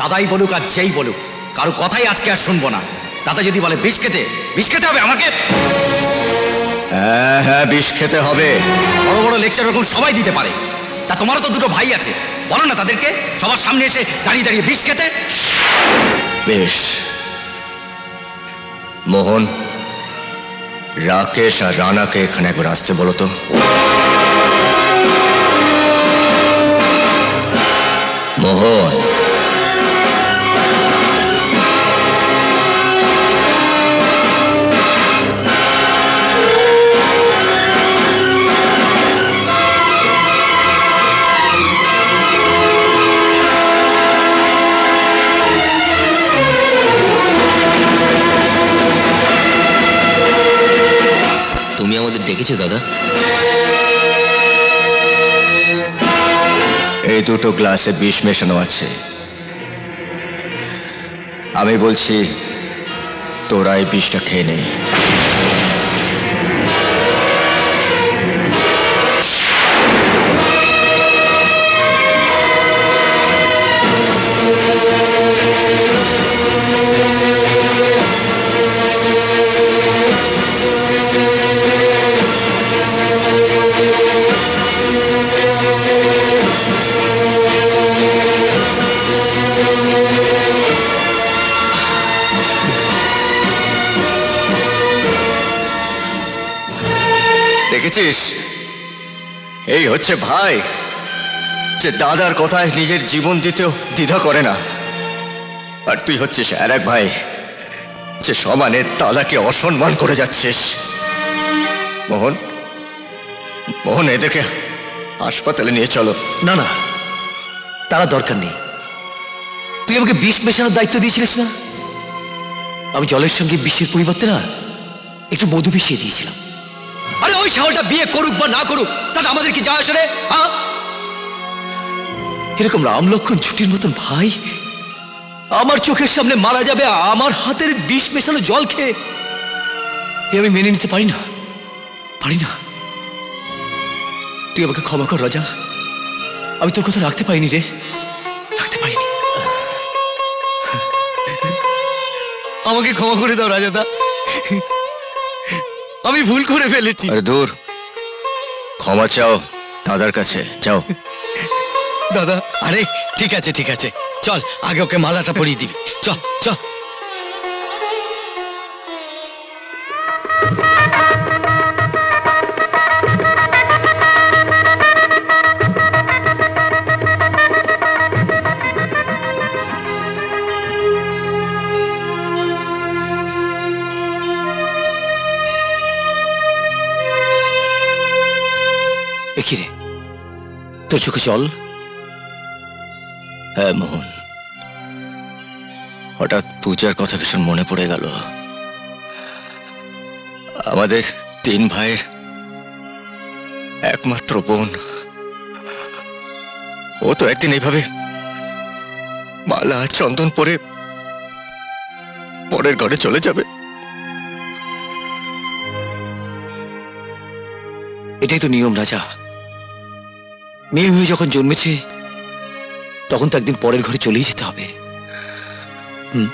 দাদাই বলুক আর যেই বলুক, কারও কথাই আজকে আর শুনব না। দাদা যদি বলে, বিষ খেতে বিষ খেতে হবে আমাকে? হ্যাঁ হ্যাঁ বিষ খেতে হবে। বড় বড় লেকচার ওরকম সবাই দিতে পারে। তা তোমারও তো দুটো ভাই আছে। বলো না তাদেরকে, সবার সামনে এসে দাঁড়িয়ে দাঁড়িয়ে বিষ খেতে। বেশ। মোহন, রাকেশ আর রানাকে এখানে একবার আসতে বলো তো। মোহন তুমি আমাদের ডেকেছো, দাদা। এই দুটো গ্লাসে বিষ মেশানো আছে। আমি বলছি, তোরা এই বিষটা খেয়ে নে। দেখেছিস? এই হচ্ছে ভাই, যে দাদার কথায় নিজের জীবন দিতেও দ্বিধা করে না। আর তুই হচ্ছিস আর এক ভাই, যে সমানে দাদাকে অসম্মান করে যাচ্ছিস। মোহন মোহন, এদেরকে হাসপাতালে নিয়ে চলো। না না, তারা দরকার নেই। তুই আমাকে বিষ মেশানোর দায়িত্ব দিয়েছিলিস না? আমি জলের সঙ্গে বিষের পরিবর্তে না একটু মধু মিশিয়ে দিয়েছিলাম। আরে ওই শাওলটা বিয়ে করুক বা না করুক, তাতে আমাদের কি যায় আসে রে হ্যাঁ? এরকম রাম লক্ষণ ছুটির মতন ভাই? আমার চোখের সামনে মারা যাবে, আমার হাতের বিষ মেশানো জল খেয়ে। এ আমি মেনে নিতে পারি না পারি না। তুই আমাকে ক্ষমা কর, রাজা। আমি তোর কথা রাখতে পারিনি রে, রাখতে পারিনি। আমাকে ক্ষমা করে দাও, রাজাদা। আমি ভুল করে ফেলেছি। আরে দূর। ক্ষমা চাও দাদার কাছে। যাও। দাদা আরে ঠিক আছে ঠিক আছে। চল আগে ওকে মালাটা পরিয়ে দিবি। চল চল। এ কি রে? তোর চোখে জল? হ্যাঁ মোহন। হঠাৎ পূজার কথা ভীষণ মনে পড়ে গেল। আমাদের তিন ভাইয়ের একমাত্র বোন। ও তো একদিন এইভাবে মালা, চন্দন পরে পরের ঘরে চলে যাবে। এটাই তো নিয়ম, রাজা। মেয়ে হয়ে যখন জন্মেছে, তখন তো একদিন পরের ঘরে চলেই যেতে হবে। হুম।